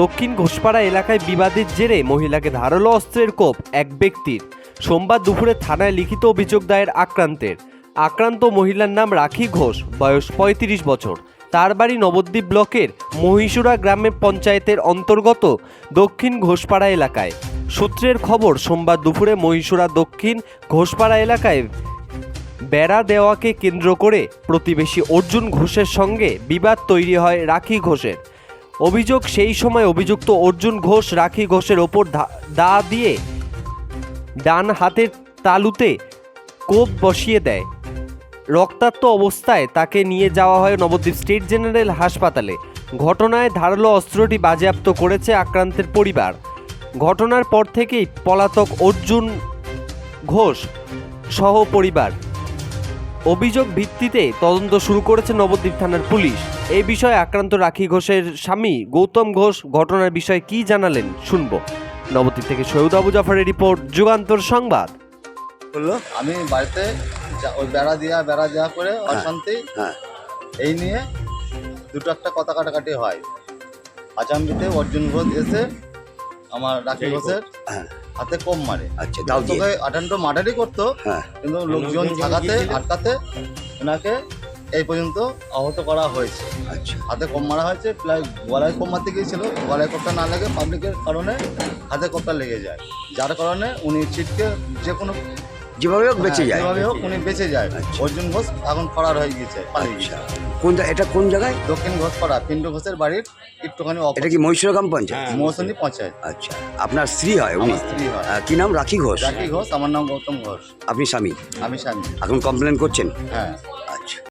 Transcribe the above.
দক্ষিণ ঘোষপাড়া এলাকায় বিবাদের জেরে মহিলাকে ধারালো অস্ত্রের কোপ এক ব্যক্তির। সোমবার দুপুরে থানায় লিখিত অভিযোগ দায়ের আক্রান্তের। আক্রান্ত মহিলার নাম রাখি ঘোষ, বয়স পঁয়ত্রিশ বছর। তার বাড়ি নবদ্বীপ ব্লকের মহিষুরা গ্রামে পঞ্চায়েতের অন্তর্গত দক্ষিণ ঘোষপাড়া এলাকায়। সূত্রের খবর, সোমবার দুপুরে মহিষুরা দক্ষিণ ঘোষপাড়া এলাকায় বেড়া দেওয়াকে কেন্দ্র করে প্রতিবেশী অর্জুন ঘোষের সঙ্গে বিবাদ তৈরি হয় রাখি ঘোষের। অভিযোগ সেই সময় অভিযুক্ত অর্জুন ঘোষ, রাখি ঘোষের ওপর দা দিয়ে ডান হাতের তালুতে কোপ বসিয়ে দেয়। রক্তাক্ত অবস্থায় তাকে নিয়ে যাওয়া হয় নবদ্বীপ স্টেট জেনারেল হাসপাতালে। ঘটনায় ধারালো অস্ত্রটি বাজেয়াপ্ত করেছে আক্রান্তের পরিবার। ঘটনার পর থেকেই পলাতক অর্জুন ঘোষ সহ পরিবার। অভিযোগ ভিত্তিতে তদন্ত শুরু করেছে নবদ্বীপ থানার পুলিশ। এই বিষয়ে আক্রান্ত রাখি ঘোষের স্বামী গৌতম ঘোষ ঘটনার বিষয়ে কি জানালেন শুনব। নবদ্বীপ থেকে সৈয়দ আবু জাফরের রিপোর্ট যুগান্তর সংবাদ। বলল আমি বাড়িতে যা- ওই বেড়া দেওয়া বেড়া দেওয়া করে অশান্তি হ্যাঁ। এই নিয়ে দুটো একটা কথা কাটাকাটি হয়। আচামবিতে অর্জুন ঘোষ এসে আমার রাখি ঘোষের হ্যাঁ। হাতে কম মারে। আচ্ছা দাও দিয়ে তোকে আটান্ত মার্ডারই করতো। হ্যাঁ। কিন্তু লোকজন থাকাতে আটকাতে ওনাকে এই পর্যন্ত আহত করা হয়েছে। আচ্ছা। হাতে কম মারা হয়েছে প্রায় গলায় কম মারতে গিয়েছিল। গলায় কোপটা না লাগে পাবলিকের কারণে হাতে কোপটা লেগে যায়। যার কারণে উনি ছিটকে যে কোনো যেভাবে হোক বেঁচে হ্যাঁ, যায়। যেভাবে হোক উনি বেঁচে যায়। আচ্ছা। অর্জুন ঘোষ এখন ফরার হয়ে গেছে পালিয়ে আচ্ছা। কোন জা- এটা কোন জায়গায়? দক্ষিণ ঘোষ ঘোষপাড়া পিন্টু ঘোষের বাড়ির একটুখানি এটা কি মহীশূর গ্রাম পঞ্চায়েত? মৌসুমী পঞ্চায়েত। আচ্ছা। আপনার স্ত্রী হয় উনি? আমার স্ত্রী হয়। আহ, কি নাম? রাখি ঘোষ? জাকি ঘোষ আমার নাম গৌতম ঘোষ। আপনি স্বামী? আমি স্বামী। এখন কমপ্লেন করছেন? হ্যাঁ।